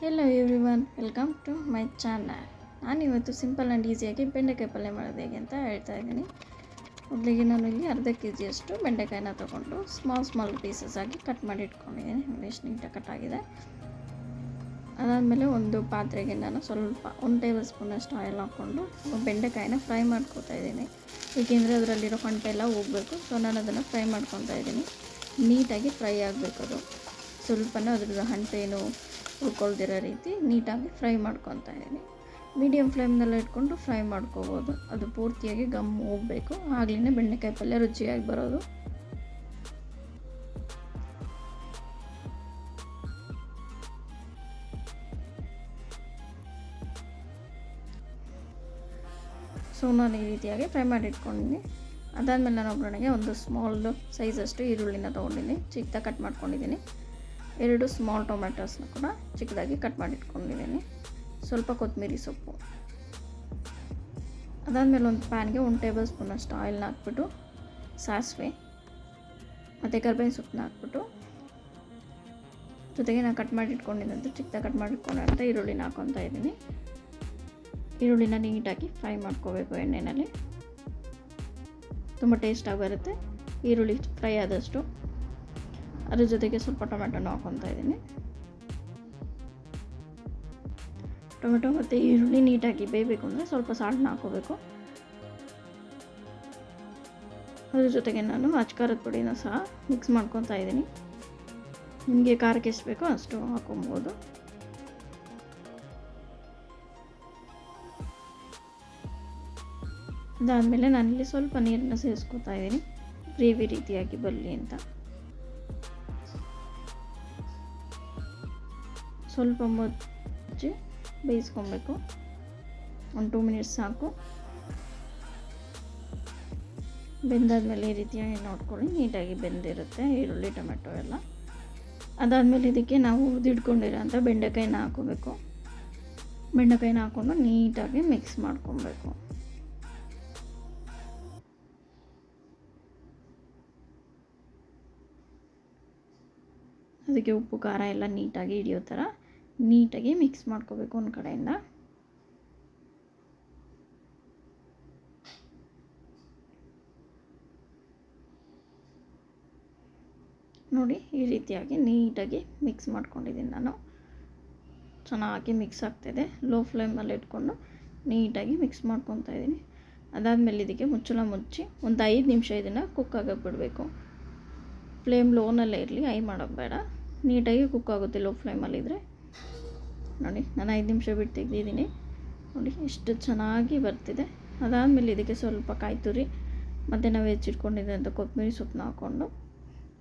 Hello everyone welcome to my channel ನಾನಿವತ್ತು simple and ಈಸಿಯಾಗಿ ಬೆಂಡೆಕಾಯಿ ಪಲ್ಯ ಮಾಡೋದು ಹೇಗೆ ಅಂತ ಹೇಳ್ತಾ ಇದ್ದೀನಿ. ಮೊದಲಿಗೆ ನಾನು ಇಲ್ಲಿ ಅರ್ಧ ಕೆ ಜಿಯಷ್ಟು ಬೆಂಡೆಕಾಯಿನ ತೊಗೊಂಡು ಸ್ಮಾಲ್ ಸ್ಮಾಲ್ ಪೀಸಸ್ ಆಗಿ ಕಟ್ ಮಾಡಿ ಇಟ್ಕೊಂಡಿದ್ದೀನಿ. ನೋಡಿ ಎಷ್ಟು ನೀಟಾಗಿ ಕಟ್ ಆಗಿದೆ. ಅದಾದಮೇಲೆ ಒಂದು ಪಾತ್ರೆಗೆ ನಾನು ಸ್ವಲ್ಪ ಒಂದು ಟೇಬಲ್ ಸ್ಪೂನಷ್ಟು ಆಯಿಲ್ ಹಾಕ್ಕೊಂಡು ಬೆಂಡೆಕಾಯಿನ ಫ್ರೈ ಮಾಡ್ಕೊತಾ ಇದ್ದೀನಿ. ಏಕೆಂದರೆ ಅದರಲ್ಲಿರೋ ಹೊಂಟೆ ಎಲ್ಲ ಹೋಗಬೇಕು ಸೊ ನಾನು ಅದನ್ನು ಫ್ರೈ ಮಾಡ್ಕೊತಾ ಇದ್ದೀನಿ. ನೀಟಾಗಿ ಫ್ರೈ ಆಗಬೇಕು ಅದು. ಸ್ವಲ್ಪನೂ ಅದ್ರದ್ದು ಹಂಟೇನು ಹುರ್ಕೊಳ್ದಿರೋ ರೀತಿ ನೀಟಾಗಿ ಫ್ರೈ ಮಾಡ್ಕೊತಾ ಇದ್ದೀನಿ. ಮೀಡಿಯಮ್ ಫ್ಲೇಮ್ನಲ್ಲಿ ಇಟ್ಕೊಂಡು ಫ್ರೈ ಮಾಡ್ಕೋಬೋದು. ಅದು ಪೂರ್ತಿಯಾಗಿ ಗಮ್ ಹೋಗಬೇಕು. ಆಗ್ಲೇ ಬೆಂಡೆಕಾಯಿ ಪಲ್ಯ ರುಚಿಯಾಗಿ ಬರೋದು. ಸೊ, ನಾನು ಈ ರೀತಿಯಾಗಿ ಫ್ರೈ ಮಾಡಿ ಇಟ್ಕೊಂಡಿದ್ದೀನಿ ಅದಾದಮೇಲೆ ನಾನು ಒಬ್ಬರಣೆಗೆ ಒಂದು ಸ್ಮಾಲ್ ಸೈಜಷ್ಟು ಈರುಳ್ಳಿನ ತೊಗೊಂಡಿದ್ದೀನಿ. ಚಿಕ್ಕದಾಗಿ ಕಟ್ ಮಾಡ್ಕೊಂಡಿದ್ದೀನಿ. ಎರಡು ಸ್ಮಾಲ್ ಟೊಮ್ಯಾಟೋಸ್ನ ಕೂಡ ಚಿಕ್ಕದಾಗಿ ಕಟ್ ಮಾಡಿ ಇಟ್ಕೊಂಡಿದ್ದೀನಿ ಸ್ವಲ್ಪ ಕೊತ್ತಂಬರಿ ಸೊಪ್ಪು. ಅದಾದಮೇಲೆ ಒಂದು ಪ್ಯಾನ್ಗೆ ಒಂದು ಟೇಬಲ್ ಸ್ಪೂನಷ್ಟು ಆಯಿಲ್ನ ಹಾಕ್ಬಿಟ್ಟು ಸಾಸಿವೆ, ಮತ್ತು ಕರ್ಬೇವಿನ ಸೊಪ್ಪನ್ನ ಹಾಕ್ಬಿಟ್ಟು ಜೊತೆಗೆ ನಾನು ಕಟ್ ಮಾಡಿ ಇಟ್ಕೊಂಡಿದ್ದಂತೆ ಚಿಕ್ಕದಾಗಿ ಕಟ್ ಮಾಡಿ ಇಟ್ಕೊಂಡಂಥ ಈರುಳ್ಳಿನ ಹಾಕೊತಾ ಇದ್ದೀನಿ. ಈರುಳ್ಳಿನ ನೀಟಾಗಿ ಫ್ರೈ ಮಾಡ್ಕೋಬೇಕು ಎಣ್ಣೆಯಲ್ಲಿ ತುಂಬ ಟೇಸ್ಟಾಗಿ ಬರುತ್ತೆ. ಈರುಳ್ಳಿ ಫ್ರೈ ಆದಷ್ಟು ಅದ್ರ ಜೊತೆಗೆ ಸ್ವಲ್ಪ ಟೊಮೆಟೊನ ಹಾಕೊತಾ ಇದ್ದೀನಿ. ಟೊಮೆಟೊ ಮತ್ತು ಈರುಳ್ಳಿ ನೀಟಾಗಿ ಬೇಯಬೇಕು ಅಂದರೆ ಸ್ವಲ್ಪ ಸಾಲ್ಟ್ನ ಹಾಕೋಬೇಕು. ಅದ್ರ ಜೊತೆಗೆ ನಾನು ಅಚ್ಕಾರದ ಪುಡಿನ ಸಹ ಮಿಕ್ಸ್ ಮಾಡ್ಕೊತಾ ಇದ್ದೀನಿ. ನಿಮಗೆ ಖಾರಕ್ಕೆ ಎಷ್ಟು ಬೇಕೋ ಅಷ್ಟು ಹಾಕೊಬೋದು. ಅದಾದಮೇಲೆ ನಾನಿಲ್ಲಿ ಸ್ವಲ್ಪ ನೀರನ್ನು ಸೇರಿಸ್ಕೊತಾ ಇದ್ದೀನಿ. ಗ್ರೇವಿ ರೀತಿಯಾಗಿ ಬರಲಿ ಅಂತ. ಸ್ವಲ್ಪ ಮುಚ್ಚಿ ಬೇಯಿಸ್ಕೊಬೇಕು. ಒಂದು ಟೂ ಮಿನಿಟ್ಸ್ ಸಾಕು. ಬೆಂದಾದಮೇಲೆ ಈ ರೀತಿಯಾಗಿ ನೋಡ್ಕೊಳ್ಳಿ, ನೀಟಾಗಿ ಬೆಂದಿರುತ್ತೆ ಈರುಳ್ಳಿ, ಟೊಮೆಟೊ ಎಲ್ಲ. ಅದಾದಮೇಲೆ ಇದಕ್ಕೆ ನಾವು ಉದಿಡ್ಕೊಂಡಿರೋಂಥ ಬೆಂಡೆಕಾಯಿನ ಹಾಕೋಬೇಕು ಬೆಂಡೆಕಾಯಿನ ಹಾಕ್ಕೊಂಡು ನೀಟಾಗಿ ಮಿಕ್ಸ್ ಮಾಡ್ಕೊಬೇಕು. ಅದಕ್ಕೆ ಉಪ್ಪು, ಖಾರ ಎಲ್ಲ ನೀಟಾಗಿ ಹಿಡಿಯೋ ಥರ ನೀಟಾಗಿ ಮಿಕ್ಸ್ ಮಾಡ್ಕೋಬೇಕು ಒಂದು ಕಡೆಯಿಂದ. ನೋಡಿ, ಈ ರೀತಿಯಾಗಿ ನೀಟಾಗಿ ಮಿಕ್ಸ್ ಮಾಡ್ಕೊಂಡಿದ್ದೀನಿ ನಾನು. ಚೆನ್ನಾಗಿ ಮಿಕ್ಸ್ ಆಗ್ತಾಯಿದೆ ಲೋ ಫ್ಲೇಮಲ್ಲಿ ಇಟ್ಕೊಂಡು ನೀಟಾಗಿ ಮಿಕ್ಸ್ ಮಾಡ್ಕೊತಾ ಇದ್ದೀನಿ. ಅದಾದಮೇಲೆ ಇದಕ್ಕೆ ಮುಚ್ಚಳ ಮುಚ್ಚಿ ಒಂದು ಐದು ನಿಮಿಷ ಇದನ್ನು ಕುಕ್ ಆಗೋಕ್ಕೆ ಬಿಡಬೇಕು. ಫ್ಲೇಮ್ ಲೋನಲ್ಲೇ ಇರಲಿ ಐ ಮಾಡೋಕ್ಕೆ ಬೇಡ. ನೀಟಾಗಿ ಕುಕ್ ಆಗುತ್ತೆ ಲೋ ಫ್ಲೇಮಲ್ಲಿದ್ದರೆ ನೋಡಿ, ನಾನು ಐದು ನಿಮಿಷ ಬಿಟ್ಟು ತೆಗೆದಿದ್ದೀನಿ ನೋಡಿ, ಎಷ್ಟು ಚೆನ್ನಾಗಿ ಬರ್ತಿದೆ. ಅದಾದಮೇಲೆ ಇದಕ್ಕೆ ಸ್ವಲ್ಪ ಕಾಯಿ ತುರಿ ಮತ್ತು ನಾವು ಹೆಚ್ಚಿಟ್ಕೊಂಡಿದ್ದಂಥ ಕೊತ್ತಂಬರಿ ಸೊಪ್ಪನ್ನ ಹಾಕ್ಕೊಂಡು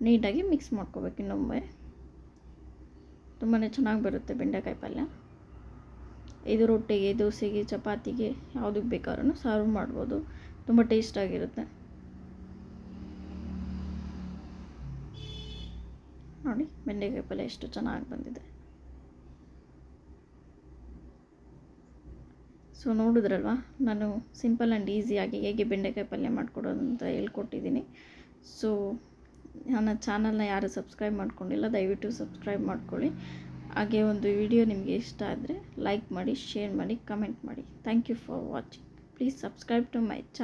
ನೀಟಾಗಿ ಮಿಕ್ಸ್ ಮಾಡ್ಕೋಬೇಕು ಇನ್ನೊಮ್ಮೆ. ತುಂಬಾ ಚೆನ್ನಾಗಿ ಬರುತ್ತೆ ಬೆಂಡೆಕಾಯಿ ಪಲ್ಯ. ಇದು ರೊಟ್ಟಿಗೆ, ದೋಸೆಗೆ, ಚಪಾತಿಗೆ ಯಾವುದಕ್ಕೆ ಬೇಕಾದ್ರೂ ಸರ್ವ್ ಮಾಡ್ಬೋದು. ತುಂಬ ಟೇಸ್ಟಾಗಿರುತ್ತೆ ನೋಡಿ, ಬೆಂಡೆಕಾಯಿ ಪಲ್ಯ ಎಷ್ಟು ಚೆನ್ನಾಗಿ ಬಂದಿದೆ. ಸೊ ನೋಡಿದ್ರಲ್ವ? ನಾನು ಸಿಂಪಲ್ ಆ್ಯಂಡ್ ಈಸಿಯಾಗಿ ಹೇಗೆ ಬೆಂಡೆಕಾಯಿ ಪಲ್ಯ ಮಾಡಿಕೊಡೋದು ಅಂತ ಹೇಳ್ಕೊಟ್ಟಿದ್ದೀನಿ. ಸೊ ನನ್ನ ಚಾನಲ್ನ ಯಾರು ಸಬ್ಸ್ಕ್ರೈಬ್ ಮಾಡ್ಕೊಂಡಿಲ್ಲ, ದಯವಿಟ್ಟು ಸಬ್ಸ್ಕ್ರೈಬ್ ಮಾಡ್ಕೊಳ್ಳಿ. ಹಾಗೆ ಒಂದು ವಿಡಿಯೋ ನಿಮಗೆ ಇಷ್ಟ ಆದರೆ ಲೈಕ್ ಮಾಡಿ ಶೇರ್ ಮಾಡಿ ಕಮೆಂಟ್ ಮಾಡಿ. Thank you for watching please subscribe to my channel